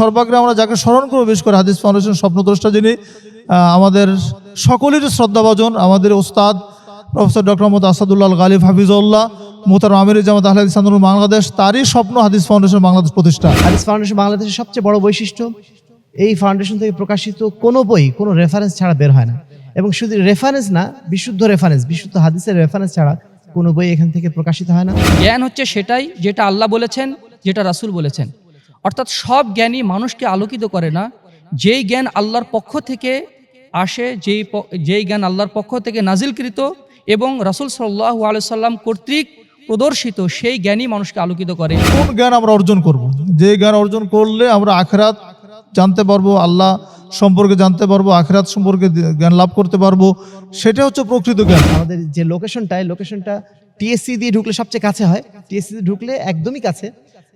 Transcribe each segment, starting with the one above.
সর্বাগ্রে আমরা যাকে স্মরণ করব বিশেষ করে হাদিস ফাউন্ডেশন স্বপ্নদ্রষ্টা যিনি আমাদের সকলেরই শ্রদ্ধাভাজন আমাদের ওস্তাদ প্রফেসর ডক্টর মোহাম্মদ আসাদুল্লাহ গালিফ গালিব হাফিজউল্লাহ মোহতার আমির জামাত আহলে ইসলামুল বাংলাদেশ তারই স্বপ্ন হাদিস ফাউন্ডেশন বাংলাদেশ প্রতিষ্ঠা। হাদিস ফাউন্ডেশন বাংলাদেশের সবচেয়ে বড় বৈশিষ্ট্য এই ফাউন্ডেশন থেকে প্রকাশিত কোনো বই কোনো রেফারেন্স ছাড়া বের হয় না। এবং শুধু রেফারেন্স না বিশুদ্ধ রেফারেন্স বিশুদ্ধ হাদিসের রেফারেন্স ছাড়া কোনো বই এখান থেকে প্রকাশিত হয় না। জ্ঞান হচ্ছে সেটাই যেটা আল্লাহ বলেছেন যেটা রাসূল বলেছেন। অর্থাৎ সব জ্ঞানই মানুষকে আলোকিত করে না। যেই জ্ঞান আল্লাহর পক্ষ থেকে আসে যেই প- যেই জ্ঞান আল্লাহর পক্ষ থেকে নাজিলকৃত এবং রাসূল সাল্লাহ আলসালাম কর্তৃক প্রদর্শিত সেই জ্ঞানই মানুষকে আলোকিত করে। কোন জ্ঞান আমরা অর্জন করব। যে জ্ঞান অর্জন করলে আমরা আখরাত জানতে পারব আল্লাহ সম্পর্কে জানতে পারব আখরাত সম্পর্কে জ্ঞান লাভ করতে পারব। সেটা হচ্ছে প্রকৃত জ্ঞান। আমাদের যে লোকেশনটা এই লোকেশনটা টিএসসি দিয়ে ঢুকলে সবচেয়ে কাছে হয়। টিএসসি দিয়ে ঢুকলে একদমই কাছে।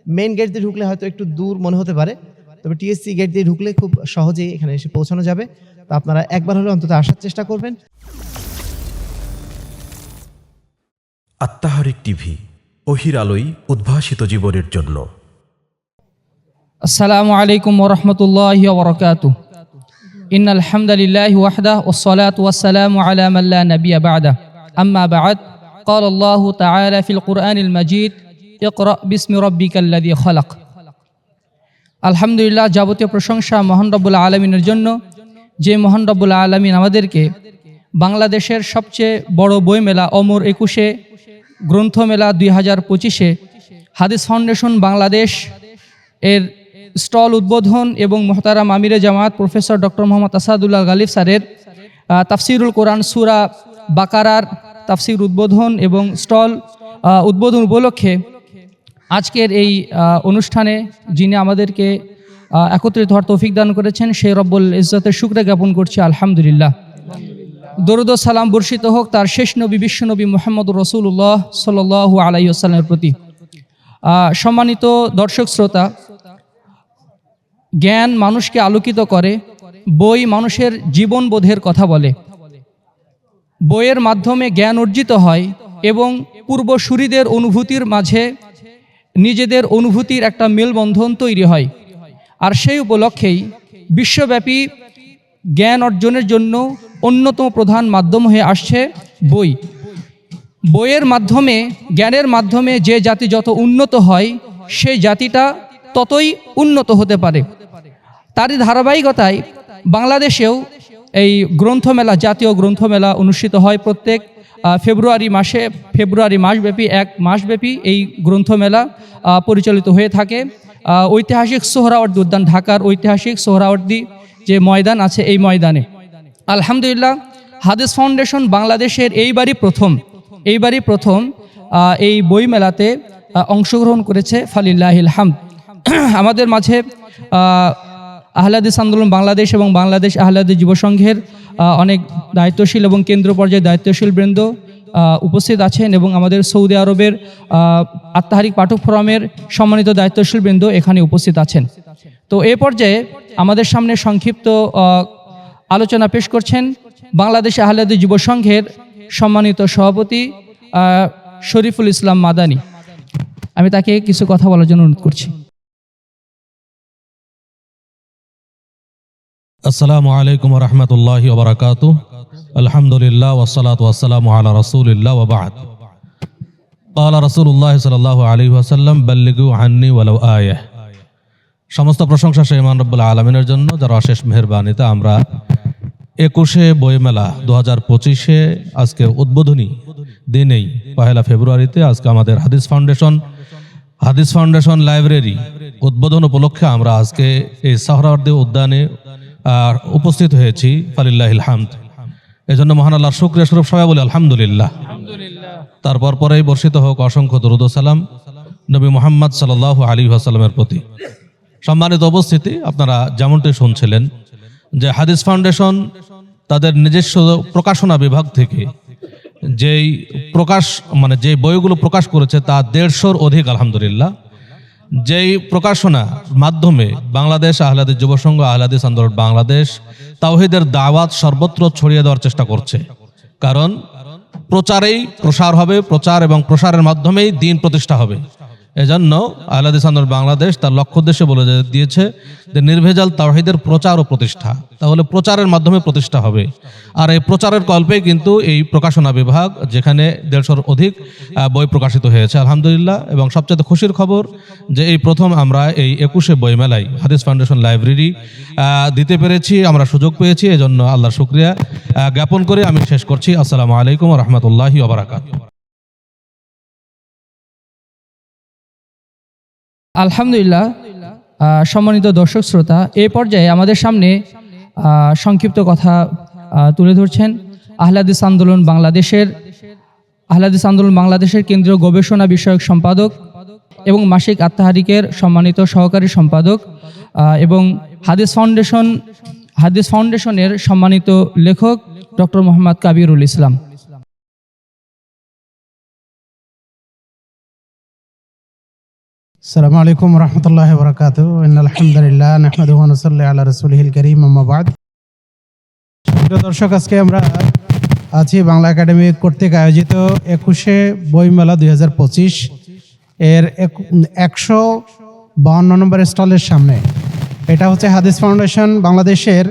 মেইন গেট দিয়ে ঢুকলে হয়তো একটু দূর মনে হতে পারে তবে টিএসসি গেট দিয়ে ঢুকলে খুব সহজেই এখানে এসে পৌঁছানো যাবে তো আপনারা একবার হলে অন্তত আসার চেষ্টা করবেন আত্মাহারিক টিভি অহির আলোই উদ্ভাসিত জীবনের জন্য আসসালামু আলাইকুম ওরহমতুল্লাহ ওবরকাত ইন আলহামদুলিল্লাহ ওয়াহদা والصلاة والسلام على من لا نبي بعده أما بعد قال الله تعالى في القرآن المجيد আলহামদুলিল্লাহ, যাবতীয় প্রশংসা মোহন রব্বুল্লা আলমিনের জন্য। যে মোহন রব্বুল্লা আলমিন আমাদেরকে বাংলাদেশের সবচেয়ে বড় বইমেলা অমর একুশে, গ্রন্থমেলা দুই হাজার পঁচিশে, হাদিস ফাউন্ডেশন বাংলাদেশ এর স্টল উদ্বোধন এবং মোহতারাম আমিরে জামাত প্রফেসর ডক্টর মোহাম্মদ আসাদুল্লাহ গালিফ স্যারের তাফসিরুল কোরআন সুরা বাকারার তাফসির উদ্বোধন এবং স্টল উদ্বোধন উপলক্ষে আজকের এই অনুষ্ঠানে যিনি আমাদেরকে একত্রিত হওয়ার তৌফিক দান করেছেন, সেই রব্বুল ইজ্জতের শুক্রে জ্ঞাপন করছি, আলহামদুলিল্লাহ। দরুদ সালাম বর্ষিত হোক তার শেষ নবী, বিশ্ব নবী মোহাম্মদ রসুল্লাহ সাল আলাই আসাল্লামের প্রতি। সম্মানিত দর্শক শ্রোতা, জ্ঞান মানুষকে আলোকিত করে, বই মানুষের জীবনবোধের কথা বলে। বইয়ের মাধ্যমে জ্ঞান অর্জিত হয় এবং পূর্বসূরিদের অনুভূতির মাঝে নিজেদের অনুভূতির একটা মেলবন্ধন তৈরি হয়। আর সেই উপলক্ষেই বিশ্বব্যাপী জ্ঞান অর্জনের জন্য অন্যতম প্রধান মাধ্যম হয়ে আসছে বই। বইয়ের মাধ্যমে, জ্ঞানের মাধ্যমে যে জাতি যত উন্নত হয়, সেই জাতিটা ততই উন্নত হতে পারে। তারই ধারাবাহিকতায় বাংলাদেশেও এই গ্রন্থমেলা, জাতীয় গ্রন্থমেলা অনুষ্ঠিত হয় প্রত্যেক ফেব্রুয়ারি মাসে ফেব্রুয়ারি মাসব্যাপী এক মাসব্যাপী এই গ্রন্থমেলা পরিচালিত হয়ে থাকে। ঐতিহাসিক সোহরাওয়ার্দী উদ্যান ঢাকার ঐতিহাসিক সোহরাওয়ার্দী যে ময়দান আছে এই ময়দানে। আলহামদুলিল্লাহ হাদিস ফাউন্ডেশন বাংলাদেশের এইবারই প্রথম এইবারই প্রথম এই বইমেলাতে আহ, অংশগ্রহণ করেছে ফালিল্লাহিল হামদ। আমাদের মাঝে আহলাদিস আন্দোলন বাংলাদেশ এবং বাংলাদেশ আহলাদিস যুব সংঘের অনেক দায়িত্বশীল এবং কেন্দ্র পর্যায়ে দায়িত্বশীল বৃন্দ উপস্থিত আছেন এবং আমাদের সৌদি আরবের আত্মাহারিক পাঠক ফোরামের সম্মানিত দায়িত্বশীল বৃন্দ এখানে উপস্থিত আছেন। তো এ পর্যায়ে আমাদের সামনে সংক্ষিপ্ত আলোচনা পেশ করছেন বাংলাদেশ আহলাদি যুব সংঘের সম্মানিত সভাপতি শরীফুল ইসলাম মাদানি। আমি তাকে কিছু কথা বলার জন্য অনুরোধ করছি। আসসালামু আলাইকুম রহমতুল্লাহ ওবরাকাতু আলহামদুলিল্লাহ ওসালাত ওয়াসালাম আলা রসুলিল্লাহ ওবাদ قال رسول الله صلى الله عليه وسلم بلغوا عني ولو آية সমস্ত প্রশংসা সেই মান রব্বুল আলমিনের জন্য যার অশেষ মেহরবানিতে আমরা একুশে বইমেলা দু হাজার পঁচিশে আজকে উদ্বোধনী দিনেই পহেলা ফেব্রুয়ারিতে আজকে আমাদের হাদিস ফাউন্ডেশন হাদিস ফাউন্ডেশন লাইব্রেরি উদ্বোধন উপলক্ষে আমরা আজকে এই সাহরাওয়ার্দী উদ্যানে আর উপস্থিত হয়েছি ফালিল্লাহ হামদ। এই জন্য মহান আল্লাহ শুক্রিয়া স্বরূপ সবাই বলে আলহামদুলিল্লাহ। তারপর পরেই বর্ষিত হোক অসংখ্য দরুদ সালাম নবী মোহাম্মদ সাল আলী আসালামের প্রতি। সম্মানিত উপস্থিতি, আপনারা যেমনটি শুনছিলেন যে হাদিস ফাউন্ডেশন তাদের নিজস্ব প্রকাশনা বিভাগ থেকে যেই প্রকাশ মানে যে বইগুলো প্রকাশ করেছে তা দেড়শোর অধিক, আলহামদুলিল্লাহ। যেই প্রকাশনা মাধ্যমে বাংলাদেশ আহলাদের যুব সংঘ আহলাদিস আন্দোলন বাংলাদেশ তাওহিদের দাওয়াত সর্বত্র ছড়িয়ে দেওয়ার চেষ্টা করছে। কারণ প্রচারেই প্রসার হবে, প্রচার এবং প্রসারের মাধ্যমেই দিন প্রতিষ্ঠা হবে। এজন্য আহলাদিস আন্দোলন বাংলাদেশ তার লক্ষ্য উদ্দেশ্যে বলে দিয়েছে যে নির্ভেজাল তাওহিদের প্রচার ও প্রতিষ্ঠা। তাহলে প্রচারের মাধ্যমে প্রতিষ্ঠা হবে। আর এই প্রচারের কল্পে কিন্তু এই প্রকাশনা বিভাগ, যেখানে দেড়শোর অধিক বই প্রকাশিত হয়েছে, আলহামদুলিল্লাহ। এবং সবচেয়ে খুশির খবর যে এই প্রথম আমরা এই একুশে বইমেলায় হাদিস ফাউন্ডেশন লাইব্রেরি দিতে পেরেছি, আমরা সুযোগ পেয়েছি। এজন্য আল্লাহর শুক্রিয়া জ্ঞাপন করে আমি শেষ করছি। আসসালামু আলাইকুম রহমতুল্লাহি ওবরাকাত আলহামদুলিল্লাহ সম্মানিত দর্শক শ্রোতা এই পর্যায়ে আমাদের সামনে সংক্ষিপ্ত কথা তুলে ধরছেন আহলাদিস আন্দোলন বাংলাদেশের, আহলাদিস আন্দোলন বাংলাদেশের কেন্দ্রীয় গবেষণা বিষয়ক সম্পাদক এবং মাসিক আত্মাহারিকের সম্মানিত সহকারী সম্পাদক এবং হাদিস ফাউন্ডেশন, হাদিস ফাউন্ডেশনের সম্মানিত লেখক ডক্টর মোহাম্মদ কাবিরুল ইসলাম। السلام عليكم ورحمة الله وبركاته إن الحمد لله نحمده ونصلي على رسوله الكريم أما بعد প্রিয় দর্শক আজকে আমরা আছি বাংলা একাডেমি কর্তৃক আয়োজিত একুশে বইমেলা দুই হাজার পঁচিশ এর এক- একশো বাহান্ন নম্বর স্টলের সামনে এটা হচ্ছে হাদিস ফাউন্ডেশন বাংলাদেশের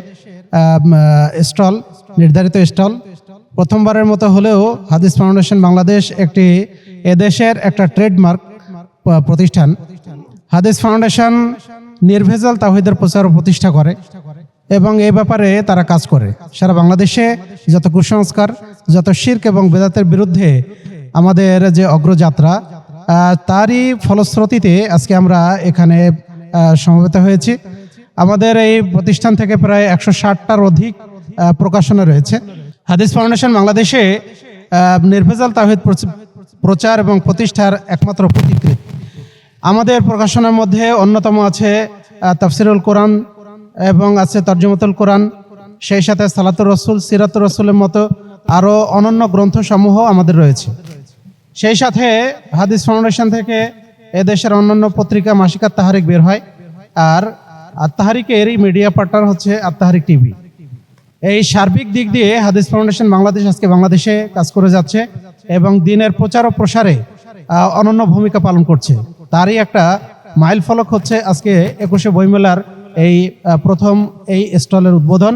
স্টল নির্ধারিত স্টল প্রথমবারের মতো হলেও হাদিস ফাউন্ডেশন বাংলাদেশ একটি এদেশের একটা ট্রেডমার্ক প- প্রতিষ্ঠান। হাদিস ফাউন্ডেশন নির্ভেজাল তাহিদের প্রচার প্রতিষ্ঠা করে এবং এই ব্যাপারে তারা কাজ করে। সারা বাংলাদেশে যত কুসংস্কার, যত শির্ক এবং বেদাতের বিরুদ্ধে আমাদের যে অগ্রযাত্রা তারই ফলশ্রুতিতে আজকে আমরা এখানে সমবেত হয়েছি। আমাদের এই প্রতিষ্ঠান থেকে প্রায় একশো ষাটটার অধিক প্রকাশনা রয়েছে। হাদিস ফাউন্ডেশন বাংলাদেশে নির্ভেজাল তাহিদ প্রচার এবং প্রতিষ্ঠার একমাত্র প্রতিকৃত আমাদের প্রকাশনার মধ্যে অন্যতম আছে তাফসিরুল কোরআন এবং আছে তর্জমতুল কোরআন। সেই সাথে সালাতুর রসুল, সিরাতুর রসুলের মতো আরও অনন্য গ্রন্থসমূহ আমাদের রয়েছে। সেই সাথে হাদিস ফাউন্ডেশন থেকে এদেশের অন্যান্য পত্রিকা মাসিক আত্মাহারিক বের হয়। আর আত্মাহারিকেরই মিডিয়া পার্টনার হচ্ছে আত্মাহারিক টিভি। এই সার্বিক দিক দিয়ে হাদিস ফাউন্ডেশন বাংলাদেশ আজকে বাংলাদেশে কাজ করে যাচ্ছে এবং দিনের প্রচার ও প্রসারে অনন্য ভূমিকা পালন করছে। তারই একটা মাইল ফলক হচ্ছে আজকে একুশে বইমেলার এই প্রথম এই স্টলের উদ্বোধন।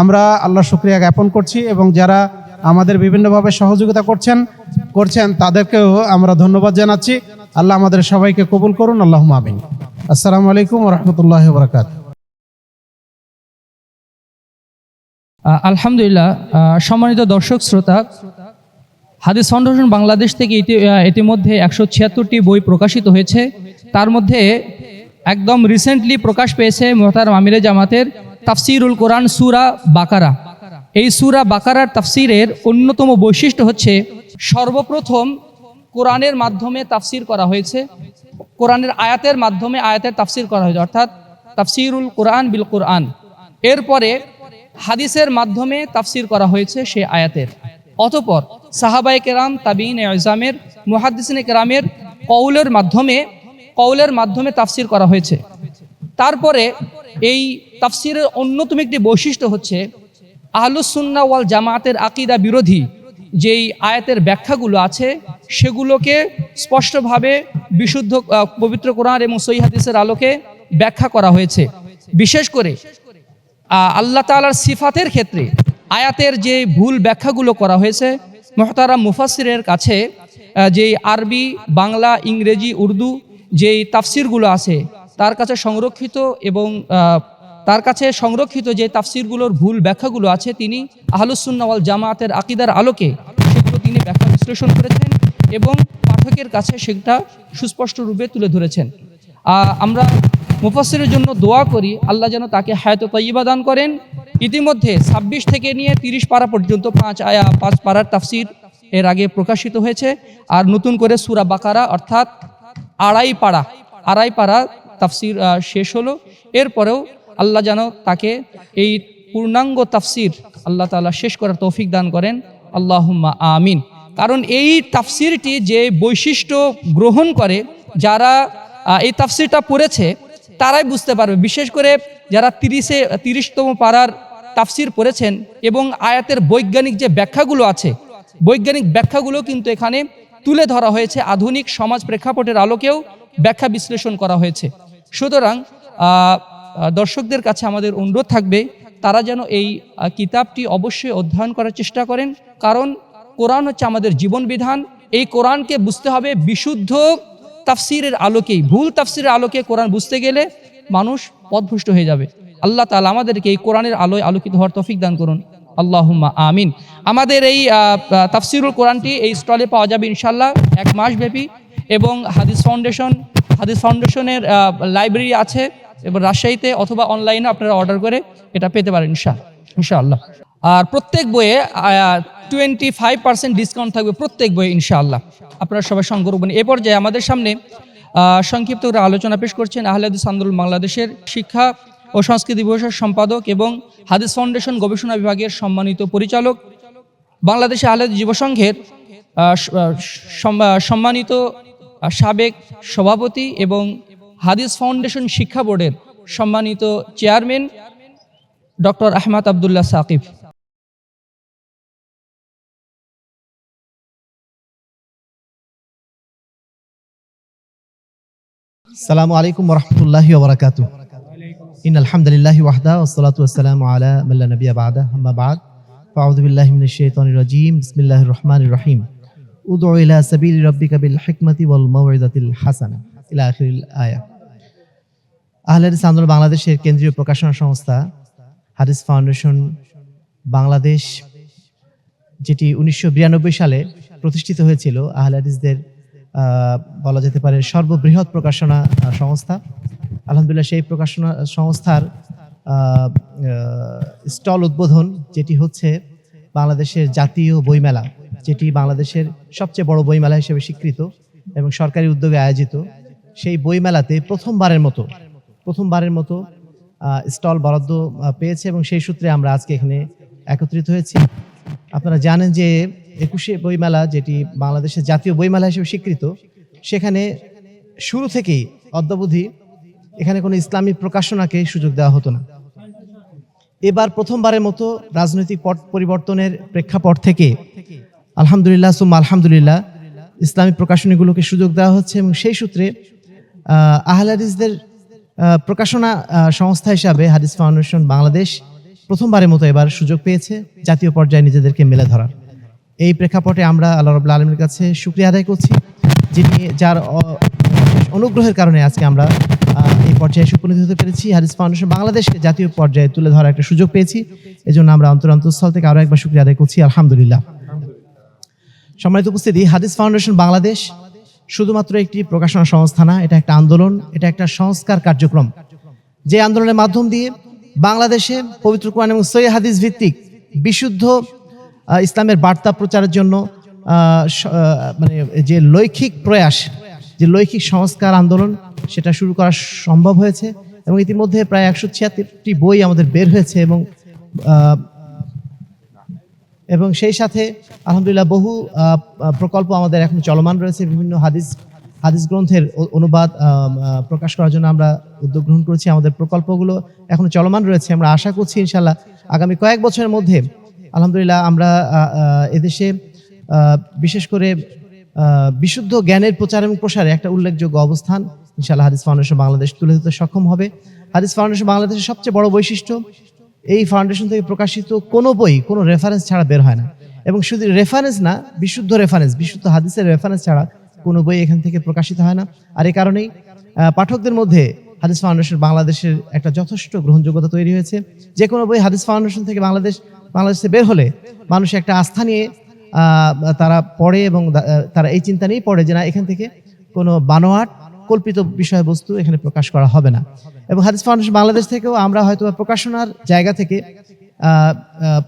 আমরা আল্লাহ শুক্রিয়া জ্ঞাপন করছি এবং যারা আমাদের বিভিন্নভাবে সহযোগিতা করছেন করছেন, তাদেরকেও আমরা ধন্যবাদ জানাচ্ছি। আল্লাহ আমাদের সবাইকে কবুল করুন। আল্লাহ আমিন। আসসালামু আলাইকুম রহমতুল্লাহ বরকাত আলহামদুলিল্লাহ সম্মানিত দর্শক, শ্রোতা হাদিস ফাউন্ডেশন বাংলাদেশ থেকে ইতিমধ্যে একশো ছিয়াত্তরটি বই প্রকাশিত হয়েছে। তার মধ্যে একদম রিসেন্টলি প্রকাশ পেয়েছে মোহতার আমিরে জামাতের তাফসিরুল কোরআন সুরা বাকারা। এই সুরা বাকারার তাফসিরের অন্যতম বৈশিষ্ট্য হচ্ছে সর্বপ্রথম কোরআনের মাধ্যমে তাফসির করা হয়েছে। কোরআনের আয়াতের মাধ্যমে আয়াতের তাফসির করা হয়েছে, অর্থাৎ তাফসিরুল কোরআন বিল কোরআন। এরপরে হাদিসের মাধ্যমে তাফসির করা হয়েছে সে আয়াতের। অতপর সাহাবাই কেরাম তাবিন এজামের মুহাদ্দিসিন কেরামের কৌলের মাধ্যমে কৌলের মাধ্যমে তাফসির করা হয়েছে। তারপরে এই তাফসিরের অন্যতম একটি বৈশিষ্ট্য হচ্ছে আহলুসুন্না ওয়াল জামাতের আকিদা বিরোধী যেই আয়াতের ব্যাখ্যাগুলো আছে, সেগুলোকে স্পষ্টভাবে বিশুদ্ধ পবিত্র কোরআন এবং সহি হাদিসের আলোকে ব্যাখ্যা করা হয়েছে। বিশেষ করে আল্লাহ তাআলার সিফাতের ক্ষেত্রে আয়াতের যে ভুল ব্যাখ্যাগুলো করা হয়েছে মহতারাম মুফাসিরের কাছে যেই আরবি, বাংলা, ইংরেজি, উর্দু যেই তাফসিরগুলো আছে, তার কাছে সংরক্ষিত এবং তার কাছে সংরক্ষিত যে তাফসিরগুলোর ভুল ব্যাখ্যাগুলো আছে, তিনি আহলুসুন্নাওয়াল জামাতের আকিদার আলোকে সেগুলো তিনি ব্যাখ্যা বিশ্লেষণ করেছেন এবং পাঠকের কাছে সেটা সুস্পষ্ট রূপে তুলে ধরেছেন। আমরা মুফাসসিরের জন্য দোয়া করি, আল্লাহ যেন তাকে হায়াত তৈবা দান করেন ইতিমধ্যে ছাব্বিশ থেকে নিয়ে তিরিশ পারা পর্যন্ত পাঁচ আয়া, পাঁচ পারার তাফসির এর আগে প্রকাশিত হয়েছে। আর নতুন করে সুরা বাকারা অর্থাৎ আড়াই পাড়া আড়াই পাড়া তাফসির শেষ হলো। এরপরেও আল্লাহ যেন তাকে এই পূর্ণাঙ্গ তাফসির আল্লাহ তাআলা শেষ করার তৌফিক দান করেন। আল্লাহুম্মা আমিন। কারণ এই তাফসিরটি যে বৈশিষ্ট্য গ্রহণ করে, যারা এই তাফসিরটা পড়েছে, তারাই বুঝতে পারবে। বিশেষ করে যারা তিরিশে, তিরিশতম পাড়ার তাফসির পড়েছেন এবং আয়াতের বৈজ্ঞানিক যে ব্যাখ্যাগুলো আছে, বৈজ্ঞানিক ব্যাখ্যাগুলো কিন্তু এখানে তুলে ধরা হয়েছে আধুনিক সমাজ প্রেক্ষাপটের আলোকেও ব্যাখ্যা বিশ্লেষণ করা হয়েছে। সুতরাং দর্শকদের কাছে আমাদের অনুরোধ থাকবে, তারা যেন এই কিতাবটি অবশ্যই অধ্যয়ন করার চেষ্টা করেন। কারণ, কোরআন হচ্ছে আমাদের জীবন বিধান। এই কোরআনকে বুঝতে হবে বিশুদ্ধ তাফসিরের আলোকেই। ভুল তাফসিরের আলোকে কোরআন বুঝতে গেলে মানুষ পথভ্রষ্ট হয়ে যাবে। আল্লাহ তালা আমাদেরকে এই কোরআনের আলোয় আলোকিত হওয়ার তফিক দান করুন। আল্লাহুম্মা আমিন। আমাদের এই তাফসিরুল কোরআনটি এই স্টলে পাওয়া যাবে ইনশাল্লাহ এক মাস ব্যাপী এবং হাদিস ফাউন্ডেশন, হাদিস ফাউন্ডেশনের লাইব্রেরি আছে এবং রাজশাহীতে অথবা অনলাইনে আপনারা অর্ডার করে এটা পেতে পারেন ইনশা, ইনশাআল্লাহ। আর প্রত্যেক বইয়ে টোয়েন্টি ফাইভ পার্সেন্ট ডিসকাউন্ট থাকবে প্রত্যেক বইয়ে ইনশাআল্লাহ। আপনারা সবাই সংগ্রহ করবেন। এ পর্যায়ে আমাদের সামনে সংক্ষিপ্ত আলোচনা পেশ করছেন আহলাদিস আন্দোলন বাংলাদেশের শিক্ষা ও সংস্কৃতি বিভাগের সম্পাদক এবং হাদিস ফাউন্ডেশন গবেষণা বিভাগের সম্মানিত পরিচালক। বাংলাদেশ আহলাদ যুব সংঘের আহ, স- আহ, সম- আহ, সম্মানিত সাবেক সভাপতি এবং হাদিস ফাউন্ডেশন শিক্ষা বোর্ডের সম্মানিত চেয়ারম্যান ডক্টর আহমদ আবদুল্লাহ সাকিব। সালামু আলাইকুম রহমতুল্লাহি ওবরাকাতু ইন আলহামদুলিল্লাহ ওয়াহদা ওসলাতু আসসালামু ইলা সাবিলি রাব্বিকা ওয়াল মাউইযাতিল হাসানা ইলা আখিরিল আন্দোলন বাংলাদেশের কেন্দ্রীয় প্রকাশনা সংস্থা হাদিস ফাউন্ডেশন বাংলাদেশ, যেটি উনিশশো বিরানব্বই সালে প্রতিষ্ঠিত হয়েছিল। আহলে হাদিসদের বলা যেতে পারে সর্ববৃহৎ প্রকাশনা সংস্থা। আলহামদুলিল্লাহ, সেই প্রকাশনা সংস্থার স্টল উদ্বোধন, যেটি হচ্ছে বাংলাদেশের জাতীয় বইমেলা, যেটি বাংলাদেশের সবচেয়ে বড় বইমেলা হিসেবে স্বীকৃত এবং সরকারি উদ্যোগে আয়োজিত। সেই বইমেলাতে প্রথমবারের মতো প্রথমবারের মতো স্টল বরাদ্দ পেয়েছে এবং সেই সূত্রে আমরা আজকে এখানে একত্রিত হয়েছি। আপনারা জানেন যে একুশে বইমেলা, যেটি বাংলাদেশের জাতীয় বইমেলা হিসেবে স্বীকৃত, সেখানে শুরু থেকেই অদ্যাবধি এখানে কোনো ইসলামী প্রকাশনাকে সুযোগ দেওয়া হতো না। এবার প্রথমবারের মতো রাজনৈতিক পট পরিবর্তনের প্রেক্ষাপট থেকে আলহামদুলিল্লাহ সুম আলহামদুলিল্লাহ ইসলামী প্রকাশনীগুলোকে সুযোগ দেওয়া হচ্ছে এবং সেই সূত্রে আহ, আহলে হাদিসদের আহ, প্রকাশনা সংস্থা হিসাবে হাদিস ফাউন্ডেশন বাংলাদেশ প্রথমবারের মতো এবার সুযোগ পেয়েছে জাতীয় পর্যায়ে নিজেদেরকে মেলে ধরার। এই প্রেক্ষাপটে আমরা আল্লাহ রবুল্লা আলমের কাছে শুক্রিয়া আদায় করছি যিনি যার অনুগ্রহের কারণে আজকে আমরা এই পর্যায়ে সুপনীত হতে পেরেছি। হাদিস ফাউন্ডেশন বাংলাদেশকে জাতীয় পর্যায়ে তুলে ধরার একটা সুযোগ পেয়েছি। এজন্য আমরা অন্তর অন্তঃস্থল থেকে আরও একবার শুক্রিয়া আদায় করছি। আলহামদুলিল্লাহ। সম্মানিত উপস্থিতি, হাদিস ফাউন্ডেশন বাংলাদেশ শুধুমাত্র একটি প্রকাশনা সংস্থা না, এটা একটা আন্দোলন, এটা একটা সংস্কার কার্যক্রম। যে আন্দোলনের মাধ্যম দিয়ে বাংলাদেশে পবিত্র কোরআন এবং সৈয় হাদিস ভিত্তিক বিশুদ্ধ ইসলামের বার্তা প্রচারের জন্য মানে যে লৈখিক প্রয়াস যে লৈখিক সংস্কার আন্দোলন, সেটা শুরু করা সম্ভব হয়েছে এবং ইতিমধ্যে প্রায় একশো ছিয়াত্তরটি বই আমাদের বের হয়েছে এবং এবং সেই সাথে আলহামদুলিল্লাহ বহু প্রকল্প আমাদের এখন চলমান রয়েছে, বিভিন্ন হাদিস হাদিস গ্রন্থের অনুবাদ প্রকাশ করার জন্য আমরা উদ্যোগ গ্রহণ করেছি, আমাদের প্রকল্পগুলো এখনও চলমান রয়েছে। আমরা আশা করছি ইনশাল্লাহ আগামী কয়েক বছরের মধ্যে, আলহামদুলিল্লাহ আমরা এদেশে বিশেষ করে বিশুদ্ধ জ্ঞানের প্রচার এবং প্রসারে একটা উল্লেখযোগ্য অবস্থান। ইনশাল্লাহ হাদিস ফাউন্ডেশন বাংলাদেশ তুলে ধরতে সক্ষম হবে। হাদিস ফাউন্ডেশন বাংলাদেশের সবচেয়ে বড় বৈশিষ্ট্য, এই ফাউন্ডেশন থেকে প্রকাশিত কোনো বই, কোনো রেফারেন্স ছাড়া বের হয় না। এবং শুধু রেফারেন্স না, বিশুদ্ধ রেফারেন্স বিশুদ্ধ হাদিসের রেফারেন্স ছাড়া কোনো বই এখান থেকে প্রকাশিত হয় না। আর এই কারণেই পাঠকদের মধ্যে হাদিস ফাউন্ডেশন বাংলাদেশের একটা যথেষ্ট গ্রহণযোগ্যতা তৈরি হয়েছে। যে কোনো বই হাদিস ফাউন্ডেশন থেকে বাংলাদেশ, বাংলাদেশে বের হলে মানুষ একটা আস্থা নিয়ে তারা পড়ে এবং তারা এই চিন্তা নিয়েই পড়ে যে না, এখান থেকে কোনো বানোয়াট কল্পিত বিষয়বস্তু এখানে প্রকাশ করা হবে না। এবং হাদিস ফাউন্ডেশন বাংলাদেশ থেকেও আমরা হয়তো প্রকাশনার জায়গা থেকে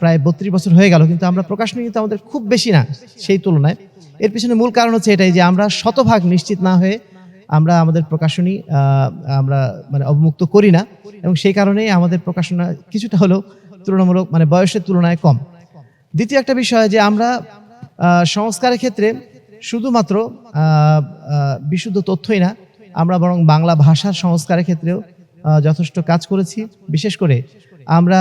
প্রায় বত্রিশ বছর হয়ে গেল, কিন্তু আমরা প্রকাশনী কিন্তু আমাদের খুব বেশি না সেই তুলনায়। এর পিছনে মূল কারণ হচ্ছে এটাই যে আমরা শতভাগ নিশ্চিত না হয়ে আমরা আমাদের প্রকাশনী আমরা মানে অবমুক্ত করি না এবং সেই কারণেই আমাদের প্রকাশনা কিছুটা হলেও তুলনামূলক মানে বয়সের তুলনায় কম। দ্বিতীয় একটা বিষয় যে আমরা সংস্কারের ক্ষেত্রে শুধুমাত্র বিশুদ্ধ তথ্যই না, আমরা বরং বাংলা ভাষার সংস্কারের ক্ষেত্রেও যথেষ্ট কাজ করেছি। বিশেষ করে আমরা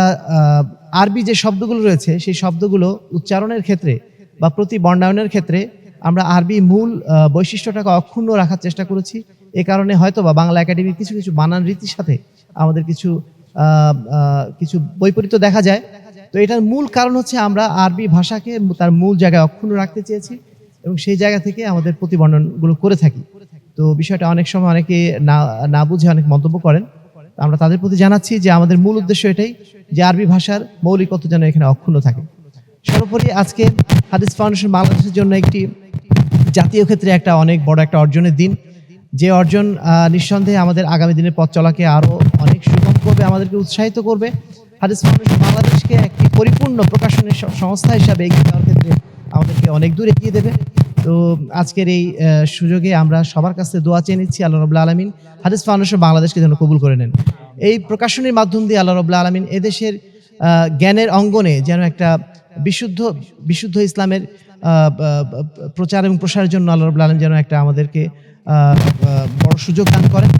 আরবি যে শব্দগুলো রয়েছে, সেই শব্দগুলো উচ্চারণের ক্ষেত্রে বা প্রতি বর্ণায়নের ক্ষেত্রে আমরা আরবি মূল বৈশিষ্ট্যটাকে অক্ষুণ্ণ রাখার চেষ্টা করেছি। এ কারণে হয়তো বা বাংলা একাডেমির কিছু কিছু বানান রীতির সাথে আমাদের কিছু কিছু বৈপরীত্য দেখা যায়। তো এটার মূল কারণ হচ্ছে আমরা আরবি ভাষাকে তার মূল জায়গায় অক্ষুণ্ণ রাখতে চেয়েছি এবং সেই জায়গা থেকে আমাদের প্রতিবর্ণনগুলো করে থাকি। তো বিষয়টা অনেক সময় অনেকে না না বুঝে অনেক মন্তব্য করেন। আমরা তাদের প্রতি জানাচ্ছি যে আমাদের মূল উদ্দেশ্য এটাই যে আরবি ভাষার মৌলিকত্ব যেন এখানে অক্ষুণ্ণ থাকে। সর্বোপরি আজকে হাদিস ফাউন্ডেশন বাংলাদেশের জন্য একটি জাতীয় ক্ষেত্রে একটা অনেক বড় একটা অর্জনের দিন। যে অর্জন নিঃসন্দেহে আমাদের আগামী দিনের পথ চলাকে আরও অনেক সুগম করবে, আমাদেরকে উৎসাহিত করবে। হাদিস ফাউন্ডেশন বাংলাদেশকে একটি পরিপূর্ণ প্রকাশনের সংস্থা হিসাবে এগিয়ে যাওয়ার ক্ষেত্রে আমাদেরকে অনেক দূর এগিয়ে দেবে। তো আজকের এই সুযোগে আমরা সবার কাছে দোয়া চেয়ে নিচ্ছি আল্লাহ রবুল্লা আলমিন। হাদিস ফাউন্ডেশন বাংলাদেশকে যেন কবুল করে নেন। এই প্রকাশনীর মাধ্যম দিয়ে আল্লাহ রবুল্লা আলমিন এদেশের জ্ঞানের অঙ্গনে যেন একটা বিশুদ্ধ বিশুদ্ধ ইসলামের প্রচার এবং প্রসারের জন্য আল্লাহ রবুল্লা আলম যেন একটা আমাদেরকে বড় সুযোগ দান করেন।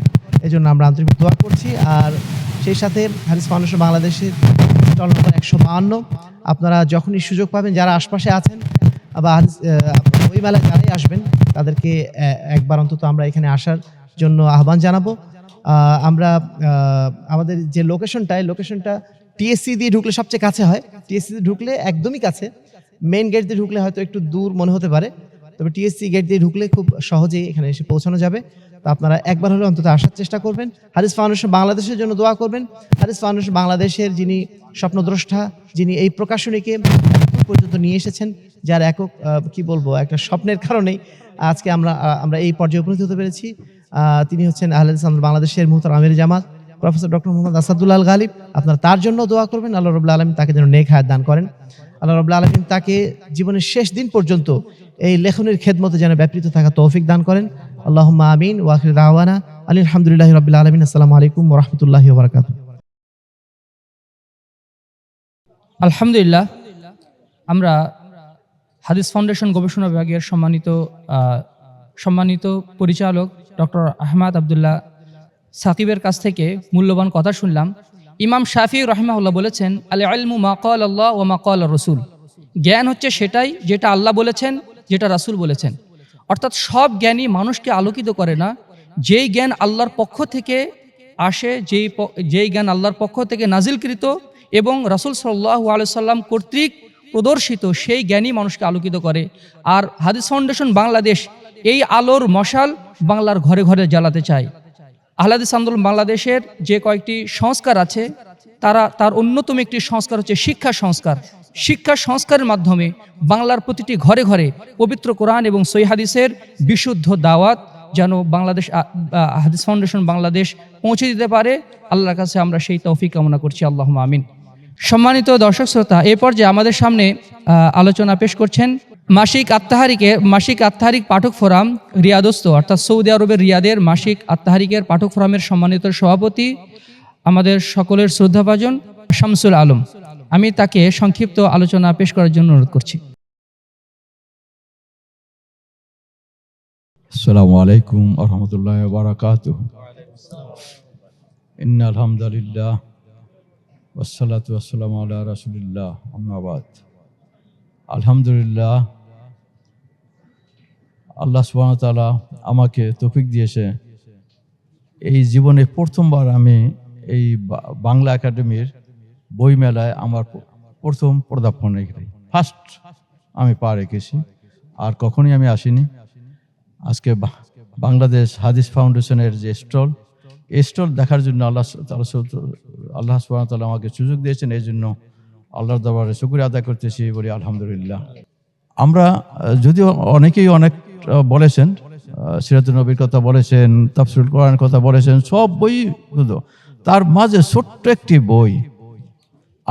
এই জন্য আমরা আন্তরিক দোয়া করছি। আর সেই সাথে হাদিস ফাউন্ডেশন বাংলাদেশের স্টল নম্বর একশো বাহান্ন। আপনারা যখনই সুযোগ পাবেন, যারা আশপাশে আছেন বা ওই মেলায় যারাই আসবেন, তাদেরকে একবার অন্তত আমরা এখানে আসার জন্য আহ্বান জানাব। আমরা আমাদের যে লোকেশনটা, এই লোকেশনটা টিএসসি দিয়ে ঢুকলে সবচেয়ে কাছে হয়। টিএসসি দিয়ে ঢুকলে একদমই কাছে। মেইন গেট দিয়ে ঢুকলে হয়তো একটু দূর মনে হতে পারে। তবে টিএসসি গেট দিয়ে ঢুকলে খুব সহজেই এখানে এসে পৌঁছানো যাবে। তো আপনারা একবার হলে অন্তত আসার চেষ্টা করবেন। হারিস ফাউন্ডেশন বাংলাদেশের জন্য দোয়া করবেন। হারিস ফাউন্ডেশন বাংলাদেশের যিনি স্বপ্নদ্রষ্টা, যিনি এই প্রকাশনীকে পর্যন্ত নিয়ে এসেছেন, যার একক কি বলব, একটা স্বপ্নের কারণেই আজকে আমরা আমরা এই পর্যায়ে উপনীত হতে পেরেছি। তিনি হচ্ছেন আহলাদ বাংলাদেশের মুহতার আমির জামাত, প্রফেসর ডক্টর মোহাম্মদ আসাদুল্লাহ আল গালিব। আপনারা তার জন্য দোয়া করবেন। আল্লাহ রবুল্লা আলমী তাকে যেন নেক হায়াত দান করেন। আল্লাহ রবুল্লা আলমিন তাকে জীবনের শেষ দিন পর্যন্ত এই লেখনের খেদমতে যেন ব্যাপৃত থাকা তৌফিক দান করেন। আল্লাহ আমিন ওয়াকির রাওয়ানা আলী আলহামদুলিল্লাহ রবিল আলমিন। আসসালামু আলাইকুম রহমতুল্লাহ বারকাত আলহামদুলিল্লাহ, আমরা হাদিস ফাউন্ডেশন গবেষণা বিভাগের সম্মানিত সম্মানিত পরিচালক ডক্টর আহমাদ আবদুল্লাহ সাকিবের কাছ থেকে মূল্যবান কথা শুনলাম। ইমাম শাফি রহমাউল্লাহ বলেছেন আল আলমু মাকাল আল্লাহ ও মাকাল রসুল। জ্ঞান হচ্ছে সেটাই যেটা আল্লাহ বলেছেন যেটা রাসূল বলেছেন। অর্থাৎ সব জ্ঞানই মানুষকে আলোকিত করে না। যেই জ্ঞান আল্লাহর পক্ষ থেকে আসে, যেই যেই জ্ঞান আল্লাহর পক্ষ থেকে নাজিলকৃত এবং রাসূল সাল্লাহ আলসালাম কর্তৃক প্রদর্শিত, সেই জ্ঞানই মানুষকে আলোকিত করে। আর হাদিস ফাউন্ডেশন বাংলাদেশ এই আলোর মশাল বাংলার ঘরে ঘরে জ্বালাতে চায়। আহলাদিস আন্দোলন বাংলাদেশের যে কয়েকটি সংস্কার আছে, তারা, তার অন্যতম একটি সংস্কার হচ্ছে শিক্ষা সংস্কার। শিক্ষা সংস্কারের মাধ্যমে বাংলার প্রতিটি ঘরে ঘরে পবিত্র কোরআন এবং হাদিসের বিশুদ্ধ দাওয়াত যেন বাংলাদেশ হাদিস ফাউন্ডেশন বাংলাদেশ পৌঁছে দিতে পারে। আল্লাহর কাছে আমরা সেই তৌফিক কামনা করছি। আল্লাহ আমিন। সম্মানিত দর্শক শ্রোতা, এ পর্যায়ে আমাদের সামনে আলোচনা পেশ করছেন মাসিক আত্মাহারিকের মাসিক আত্মাহারিক পাঠক ফোরাম রিয়াদস্ত, অর্থাৎ সৌদি আরবের রিয়াদের মাসিক আত্মাহারিকের পাঠক ফোরামের সম্মানিত সভাপতি, আমাদের সকলের শ্রদ্ধাভাজন শামসুল আলম। আমি তাকে সংক্ষিপ্ত আলোচনা পেশ করার জন্য অনুরোধ করছি। আসসালামু আলাইকুম আহমতুল্লাহ বারাকাত আলহামদুলিল্লাহ ওসালাত আল্লাহ রাসুলিল্লাহ আহমাবাদ আলহামদুলিল্লাহ, আল্লাহ সুবাহতালা আমাকে তৌফিক দিয়েছে। এই জীবনে প্রথমবার আমি এই বাংলা একাডেমির বই মেলায় আমার প্রথম পদার্পণ এখানে। ফার্স্ট আমি পা রেখেছি, আর কখনই আমি আসিনি। আজকে বাংলাদেশ হাদিস ফাউন্ডেশনের যে স্টল স্টল দেখার জন্য আল্লাহ আল্লাহ তাআলা আমাকে সুযোগ দিয়েছেন, এই জন্য আল্লাহর দরবারে শুকরিয়া আদায় করতেছি বলি আলহামদুলিল্লাহ। আমরা যদিও অনেকেই অনেক বলেছেন সিরাতুল নবীর কথা বলেছেন, তাফসিরুল কোরআনের কথা বলেছেন, সব বই শুধু তার মাঝে ছোট্ট একটি বই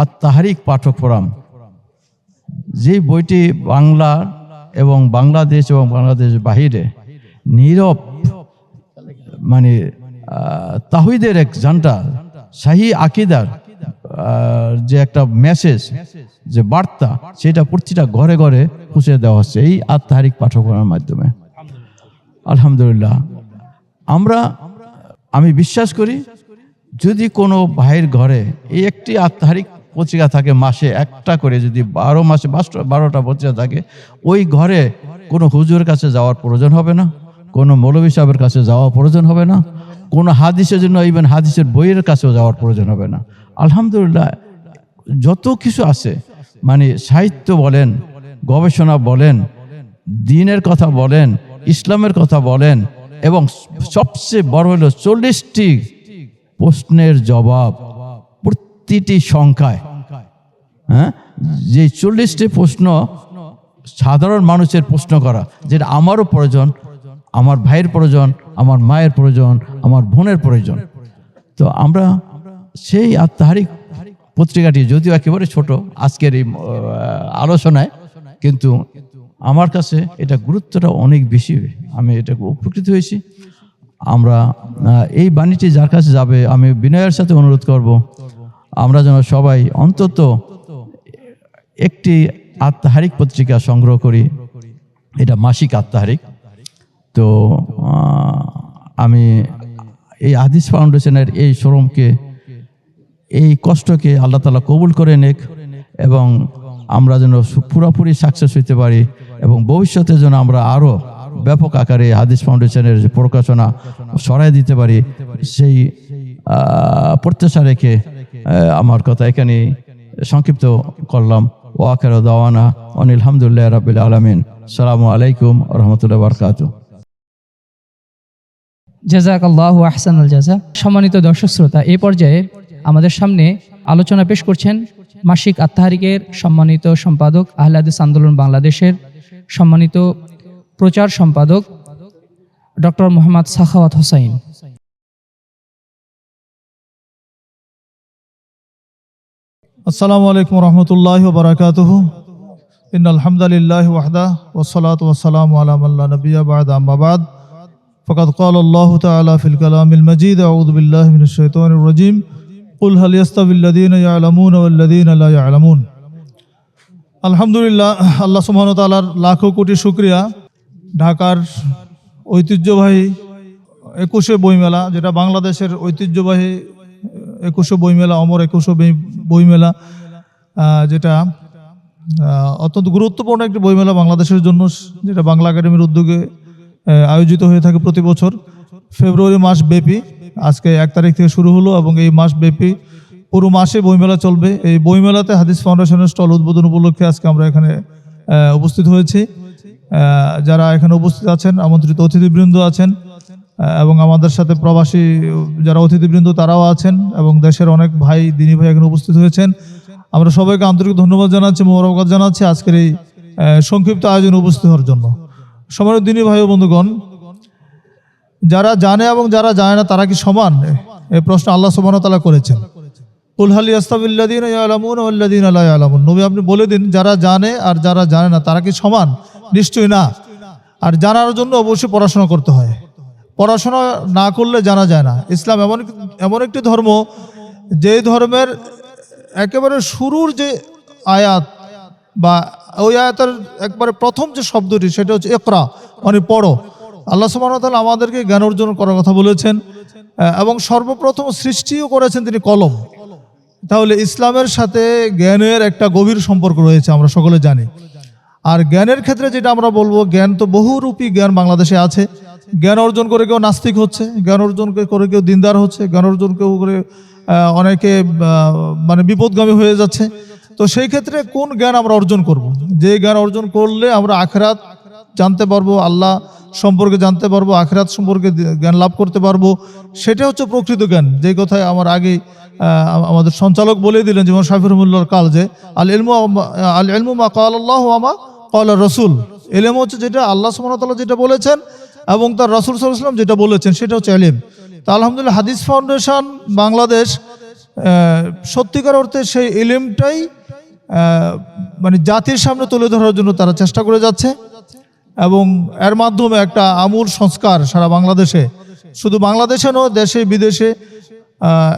আর তাহারিক পাঠক ফোরাম। যে বইটি বাংলা এবং বাংলাদেশ এবং বাংলাদেশ বাহিরে নীরব মানে তাহিদের এক জানটা শাহি আকিদার যে একটা মেসেজ যে বার্তা, সেটা প্রতিটা ঘরে ঘরে পৌঁছে দেওয়া হচ্ছে এই আত্মাহারিক পাঠকনার মাধ্যমে। আলহামদুলিল্লাহ। আমরা, আমি বিশ্বাস করি, যদি কোনো ভাইয়ের ঘরে এই একটি আত্মাহারিক পত্রিকা থাকে মাসে একটা করে, যদি বারো মাসে বারোটা বারোটা পত্রিকা থাকে, ওই ঘরে কোনো হুজুরের কাছে যাওয়ার প্রয়োজন হবে না, কোনো মৌলভী সাহেবের কাছে যাওয়া প্রয়োজন হবে না, কোনো হাদিসের জন্য ইভেন হাদিসের বইয়ের কাছেও যাওয়ার প্রয়োজন হবে না। আলহামদুলিল্লাহ, যত কিছু আছে মানে সাহিত্য বলেন, গবেষণা বলেন, দিনের কথা বলেন, ইসলামের কথা বলেন, এবং সবচেয়ে বড় হলো চল্লিশটি প্রশ্নের জবাব। প্রতিটি সংখ্যায়। হ্যাঁ? যে চল্লিশটি প্রশ্ন সাধারণ মানুষের প্রশ্ন করা, যেটা আমারও প্রয়োজন, আমার ভাইয়ের প্রয়োজন, আমার মায়ের প্রয়োজন, আমার বোনের প্রয়োজন। তো আমরা সেই আত্মাহারিক পত্রিকাটি যদিও একেবারে ছোট, আজকের এই আলোচনায়, কিন্তু আমার কাছে এটা গুরুত্বটা অনেক বেশি। আমি এটা উপকৃত হয়েছি। আমরা এই বাণীটি যার কাছে যাবে, আমি বিনয়ের সাথে অনুরোধ করব। আমরা যেন সবাই অন্তত একটি আত্মাহারিক পত্রিকা সংগ্রহ করি। এটা মাসিক আত্মাহারিক। তো আমি এই আদিস ফাউন্ডেশনের এই শোরুমকে, এই কষ্টকে আল্লাহ তালা কবুল করে নেক এবং আমরা যেন পুরোপুরি সাকসেস হইতে পারি এবং ভবিষ্যতে যেন আমরা আরও ব্যাপক আকারে হাদিস ফাউন্ডেশনের যে প্রকাশনা সরাই দিতে পারি, সেই প্রত্যাশা রেখে আমার কথা এখানে সংক্ষিপ্ত করলাম। ও আখের দাওয়ানা অনিল হামদুলিল্লাহ রাবিল আলমিন। সালামু আলাইকুম রহমতুল্লাহ বারকাতু জাজাক আল্লাহ আহসানুল জাজা সম্মানিত দর্শক শ্রোতা, এই পর্যায়ে আমাদের সামনে আলোচনা পেশ করছেন মাসিক আত্মাহারিকের সম্মানিত সম্পাদক আহলাদিস আন্দোলন বাংলাদেশের সম্মানিত প্রচার সম্পাদক ডক্টর মোহাম্মদ সাখাওয়াত হোসাইন। আসসালামু আলাইকুম রহমতুল্লাহ বারাকাতুহু ইন আলহামদুলিল্লাহ ওয়াহদা ওসলাত ওসালাম আলাম আল্লাহ নবিয়া বাদ আম্মাবাদ فقد قال الله تعالى في الكلام المجيد أعوذ بالله من الشيطان الرجيم قل هل يستوي الذين يعلمون والذين لا يعلمون আলহামদুলিল্লাহ আল্লাহ সুবহানাহু ওয়া তাআলার লাখো কোটি শুকরিয়া ঢাকার ঐতিহ্যবাহী একুশে বইমেলা যেটা বাংলাদেশের ঐতিহ্যবাহী একুশে বইমেলা, অমর একুশে বইমেলা যেটা অত্যন্ত গুরুত্বপূর্ণ একটি বইমেলা বাংলাদেশের জন্য, যেটা বাংলা একাডেমির উদ্যোগে আয়োজিত হয়ে থাকে প্রতি বছর। ফেব্রুয়ারি মাস ব্যাপী, আজকে এক তারিখ থেকে শুরু হলো এবং এই মাস ব্যাপী পুরো মাসে বইমেলা চলবে। এই বইমেলাতে হাদিস ফাউন্ডেশনের স্টল উদ্বোধন উপলক্ষে আজকে আমরা এখানে উপস্থিত হয়েছি। যারা এখানে উপস্থিত আছেন, আমন্ত্রিত অতিথিবৃন্দ আছেন এবং আমাদের সাথে প্রবাসী, যারা অতিথিবৃন্দ, তারাও আছেন এবং দেশের অনেক ভাই, দিনী ভাই এখানে উপস্থিত হয়েছেন। আমরা সবাইকে আন্তরিক ধন্যবাদ জানাচ্ছি, মোবারকবাদ জানাচ্ছি আজকের এই সংক্ষিপ্ত আয়োজনে উপস্থিত হওয়ার জন্য। সমানের দিনী ভাই বন্ধুগণ, যারা জানে এবং যারা জানে না, তারা কি সমান? এই প্রশ্ন আল্লাহ সুবহানাহু ওয়া তাআলা করেছেন। কুল হাল ইয়াস্তাবিল্লাযীনা ইয়ালামুন ওয়াল্লাযীনা লা ইয়ালামুন। নবী আপনি বলে দিন, যারা জানে আর যারা জানে না, তারা কি সমান? নিশ্চয়ই না। আর জানার জন্য অবশ্যই পড়াশোনা করতে হয়। পড়াশোনা না করলে জানা যায় না। ইসলাম এমন এমন একটি ধর্ম যে ধর্মের একেবারে শুরুর যে আয়াত বা ওই আয়াতের একবারে প্রথম যে শব্দটি, সেটা হচ্ছে একরা মানে পড়ো। আল্লাহ ওয়া আমাদেরকে জ্ঞান অর্জন করার কথা বলেছেন এবং সর্বপ্রথম সৃষ্টিও করেছেন তিনি কলম। তাহলে ইসলামের সাথে জ্ঞানের একটা গভীর সম্পর্ক রয়েছে, আমরা সকলে জানি। আর জ্ঞানের ক্ষেত্রে যেটা আমরা বলব, জ্ঞান তো বহুরূপী জ্ঞান বাংলাদেশে আছে। জ্ঞান অর্জন করে কেউ নাস্তিক হচ্ছে, জ্ঞান অর্জন করে কেউ দিনদার হচ্ছে, জ্ঞান অর্জন কেউ করে অনেকে মানে বিপদগামী হয়ে যাচ্ছে। তো সেই ক্ষেত্রে কোন জ্ঞান আমরা অর্জন করব। যে জ্ঞান অর্জন করলে আমরা আখরাত জানতে পারব, আল্লাহ সম্পর্কে জানতে পারব, আখরাত সম্পর্কে জ্ঞান লাভ করতে পারব। সেটা হচ্ছে প্রকৃত জ্ঞান। যে কথায় আমার আগে আমাদের সঞ্চালক বলে দিলেন যেমন শাফির রহমুল্লার কাল যে, আল ইলমু আল ইলমু মা কাল আল্লাহ আমা কাল রসুল। এলেম হচ্ছে যেটা আল্লাহ সুমতাল্লাহ যেটা বলেছেন এবং তার রসুল সাল্লাম যেটা বলেছেন, সেটা হচ্ছে তা আলহামদুলিল্লাহ, হাদিস ফাউন্ডেশন বাংলাদেশ সত্যিকার অর্থে সেই এলিমটাই মানে জাতির সামনে তুলে ধরার জন্য তারা চেষ্টা করে যাচ্ছে এবং এর মাধ্যমে একটা আমূল সংস্কার সারা বাংলাদেশে। শুধু বাংলাদেশে নয়, দেশে, বিদেশে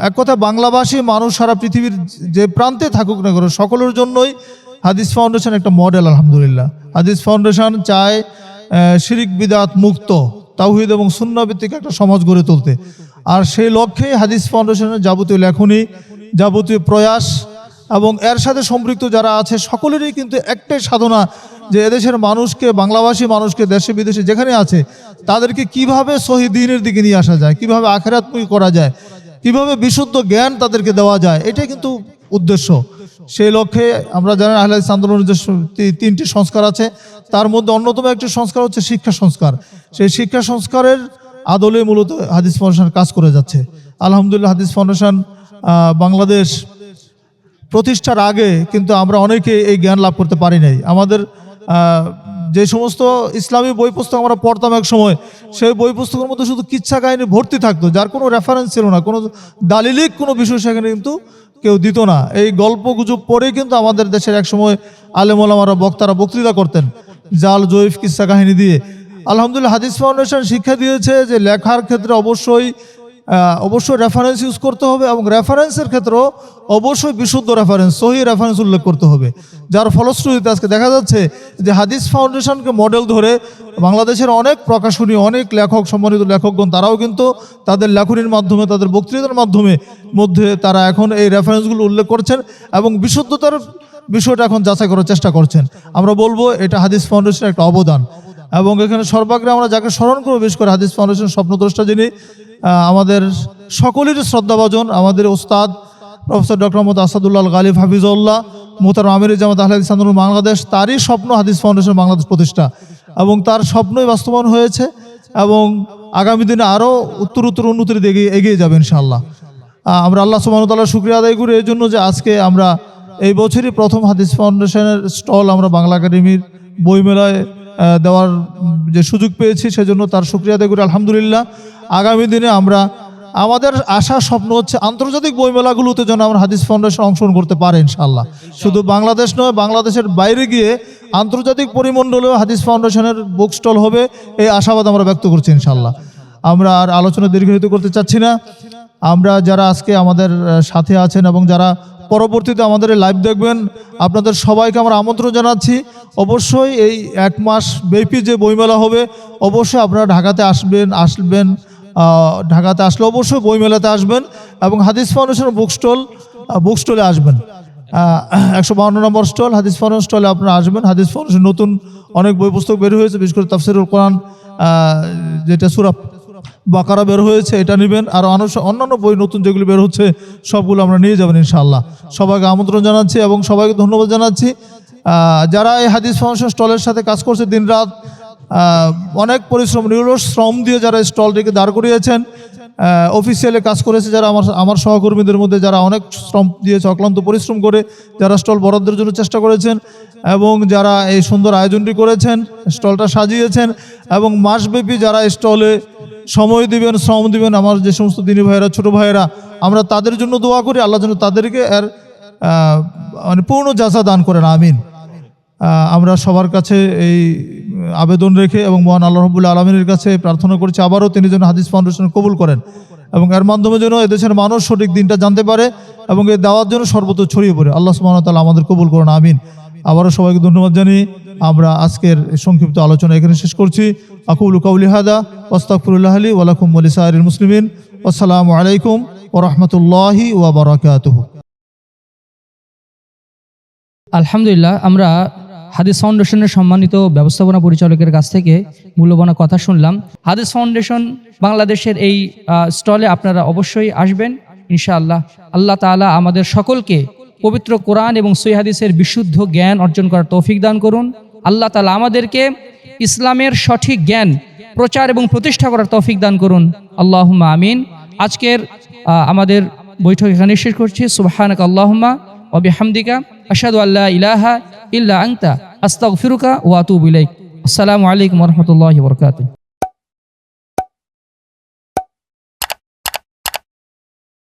এক কথা বাংলাভাষী মানুষ সারা পৃথিবীর যে প্রান্তে থাকুক না কেন, সকলের জন্যই হাদিস ফাউন্ডেশন একটা মডেল, আলহামদুলিল্লাহ। হাদিস ফাউন্ডেশন চায় শিরিক, বিদাত, মুক্ত, তাওহিদ এবং শূন্যভিত্তিক একটা সমাজ গড়ে তুলতে। আর সেই লক্ষ্যে হাদিস ফাউন্ডেশনের যাবতীয় লেখনী, যাবতীয় প্রয়াস এবং এর সাথে সম্পৃক্ত যারা আছে, সকলেরই কিন্তু একটাই সাধনা যে এদেশের মানুষকে, বাংলাভাষী মানুষকে, দেশে বিদেশে যেখানে আছে, তাদেরকে কীভাবে শহীদিনের দিকে নিয়ে আসা যায়, কীভাবে আখেরাত্মী করা যায় কীভাবে বিশুদ্ধ জ্ঞান তাদেরকে দেওয়া যায়, এটাই কিন্তু উদ্দেশ্য। সেই লক্ষ্যে আমরা জানেন আহলাদিস আন্দোলনের যে তিনটি সংস্কার আছে, তার মধ্যে অন্যতম একটি সংস্কার হচ্ছে শিক্ষা সংস্কার। সেই শিক্ষা সংস্কারের আদলে মূলত হাদিস ফাউন্ডেশন কাজ করে যাচ্ছে। আলহামদুলিল্লাহ, হাদিস ফাউন্ডেশন বাংলাদেশ প্রতিষ্ঠার আগে কিন্তু আমরা অনেকে এই জ্ঞান লাভ করতে পারি নাই। আমাদের যে সমস্ত ইসলামী বই পুস্তক আমরা পড়তাম এক সময়, সেই বই পুস্তকের মধ্যে শুধু কিচ্ছা কাহিনী ভর্তি থাকতো, যার কোনো রেফারেন্স ছিল না, কোনো দালিলিক কোনো বিষয় সেখানে কিন্তু কেউ দিত না। এই গল্প গুজব পড়েই কিন্তু আমাদের দেশের এক সময় আলেমলামারা, বক্তারা বক্তৃতা করতেন, জাল, জয়ীফ কিচ্ছা কাহিনী দিয়ে। আলহামদুলিল্লাহ, হাদিস ফাউন্ডেশন শিক্ষা দিয়েছে যে লেখার ক্ষেত্রে অবশ্যই অবশ্যই রেফারেন্স ইউজ করতে হবে এবং রেফারেন্সের ক্ষেত্রেও অবশ্যই বিশুদ্ধ রেফারেন্স সহি রেফারেন্স উল্লেখ করতে হবে। যার ফলশ্রুতিতে আজকে দেখা যাচ্ছে যে হাদিস ফাউন্ডেশনকে মডেল ধরে বাংলাদেশের অনেক প্রকাশনী, অনেক লেখক, সম্মানিত লেখকগণ, তারাও কিন্তু তাদের লেখনীর মাধ্যমে, তাদের বক্তৃতার মাধ্যমে মধ্যে তারা এখন এই রেফারেন্সগুলো উল্লেখ করছেন এবং বিশুদ্ধতার বিষয়টা এখন যাচাই করার চেষ্টা করছেন। আমরা বলব এটা হাদিস ফাউন্ডেশনের একটা অবদান। এবং এখানে সর্বাগ্রে আমরা যাকে স্মরণ করব, বিশেষ করে হাদিস ফাউন্ডেশন স্বপ্নদ্রষ্টা যিনি আমাদের সকলেরই শ্রদ্ধাভাজন, আমাদের ওস্তাদ প্রফেসর ডক্টর মোহাম্মদ আসাদুল্লাহ গালিব হাফিজউল্লাহ মোহতার আমির জামাত আহলাদ ইসলামুল বাংলাদেশ, তারই স্বপ্ন হাদিস ফাউন্ডেশন বাংলাদেশ প্রতিষ্ঠা। এবং তার স্বপ্নই বাস্তবায়ন হয়েছে এবং আগামী দিনে আরও উত্তর উত্তর উন্নতির দিকে এগিয়ে যাবে ইনশাআল্লাহ। আমরা আল্লাহ সুবাহতাল্লাহ শুক্রিয়া আদায় করি এই জন্য যে আজকে আমরা এই বছরই প্রথম হাদিস ফাউন্ডেশনের স্টল আমরা বাংলা একাডেমির বইমেলায় দেওয়ার যে সুযোগ পেয়েছি সেজন্য তার শুক্রিয়া আদায় করি। আলহামদুলিল্লাহ, আগামী দিনে আমরা আমাদের আশা, স্বপ্ন হচ্ছে আন্তর্জাতিক বইমেলাগুলোতে যেন আমরা হাদিস ফাউন্ডেশন অংশগ্রহণ করতে পারে ইনশাল্লাহ শুধু বাংলাদেশ নয়, বাংলাদেশের বাইরে গিয়ে আন্তর্জাতিক পরিমণ্ডলেও হাদিস ফাউন্ডেশনের বুক স্টল হবে, এই আশাবাদ আমরা ব্যক্ত করছি ইনশাল্লাহ আমরা আর আলোচনা দীর্ঘায়িত করতে চাচ্ছি না। আমরা যারা আজকে আমাদের সাথে আছেন এবং যারা পরবর্তীতে আমাদের লাইভ দেখবেন, আপনাদের সবাইকে আমরা আমন্ত্রণ জানাচ্ছি। অবশ্যই এই এক মাস ব্যাপী যে বইমেলা হবে, অবশ্যই আপনারা ঢাকাতে আসবেন আসবেন ঢাকাতে আসলে অবশ্যই বইমেলাতে আসবেন এবং হাদিস ফাউন্ডেশনের বুক স্টল বুক স্টলে আসবেন। একশো বাউন্ন নম্বর স্টল হাদিস ফাউন্ডেশন স্টলে আপনারা আসবেন। হাদিস ফাউন্ডেশন নতুন অনেক বই পুস্তক বের হয়েছে, বিশেষ করে তাফসিরুল কোরআন যেটা সুরাপ বাকারা বের হয়েছে, এটা নেবেন। আর অন্য- অন্যান্য বই নতুন যেগুলি বের হচ্ছে, সবগুলো আমরা নিয়ে যাবেন ইনশাআল্লাহ। সবাইকে আমন্ত্রণ জানাচ্ছি এবং সবাইকে ধন্যবাদ জানাচ্ছি। যারা এই হাদিস ফাউন্ডেশন স্টলের সাথে কাজ করছে, দিনরাত রাত অনেক পরিশ্রম নিরলস শ্রম দিয়ে যারা স্টলটিকে দাঁড় করিয়েছেন অফিসিয়ালি কাজ করেছে যারা আমার আমার সহকর্মীদের মধ্যে যারা অনেক শ্রম দিয়েছে, অক্লান্ত পরিশ্রম করে যারা স্টল বরাদ্দের জন্য চেষ্টা করেছেন এবং যারা এই সুন্দর আয়োজনটি করেছেন, স্টলটা সাজিয়েছেন এবং মাসব্যাপী যারা স্টলে সময় দিবেন, শ্রম দিবেন, আমার যে সমস্ত দিনী ভাইয়েরা, ছোট ভাইয়েরা, আমরা তাদের জন্য দোয়া করি, আল্লাহ যেন তাদেরকে এর মানে পূর্ণ যাচা দান করেন, আমিন। আমরা সবার কাছে এই আবেদন রেখে এবং মহান আল্লাহ রবুল্লা আলমিনের কাছে প্রার্থনা করছি, আবারও তিনি যেন হাদিস ফাউন্ডেশন কবুল করেন এবং এর মাধ্যমে যেন এদেশের মানুষ সঠিক দিনটা জানতে পারে এবং এই দেওয়ার জন্য সর্বত্র ছড়িয়ে পড়ে। আল্লাহ ওয়া আমাদের কবুল করুন, আমিন। আবারও সবাইকে ধন্যবাদ জানিয়ে আমরা আজকের সংক্ষিপ্ত আলোচনা এখানে শেষ করছি। আকুল কাউলি হাদা, ওয়াস্তাগফিরুল্লাহ লি ওয়া লাকুম ওয়া লিসাইরিল মুসলিমিন। আসসালামু আলাইকুম ওয়া রাহমাতুল্লাহি ওয়া বারাকাতুহু। আলহামদুলিল্লাহ, আমরা হাদিস ফাউন্ডেশনের সম্মানিত ব্যবস্থাপনা পরিচালকের কাছ থেকে মূল্যবান কথা শুনলাম। হাদিস ফাউন্ডেশন বাংলাদেশের এই স্টলে আপনারা অবশ্যই আসবেন, ইনশাআল্লাহ। আল্লাহ তাআলা আমাদের সকলকে পবিত্র কোরআন এবং হাদিসের বিশুদ্ধ জ্ঞান অর্জন করার তৌফিক দান করুন। আল্লাহ তালা আমাদেরকে ইসলামের সঠিক জ্ঞান, প্রচার এবং প্রতিষ্ঠা করার তৌফিক দান করুন। আল্লাহুম্মা আমিন। আজকের আমাদের বৈঠক এখানে শেষ করছি। সুবহানাক আল্লাহুম্মা ওয়া বিহামদিকা। আশহাদু আল্লাহ ইলাহা ইল্লা আংতা আস্তাগফিরুকা ওয়া আতুবু ইলাইক। আসসালামু আলাইকুম রহমতুল্লাহ বারাকাতুহু।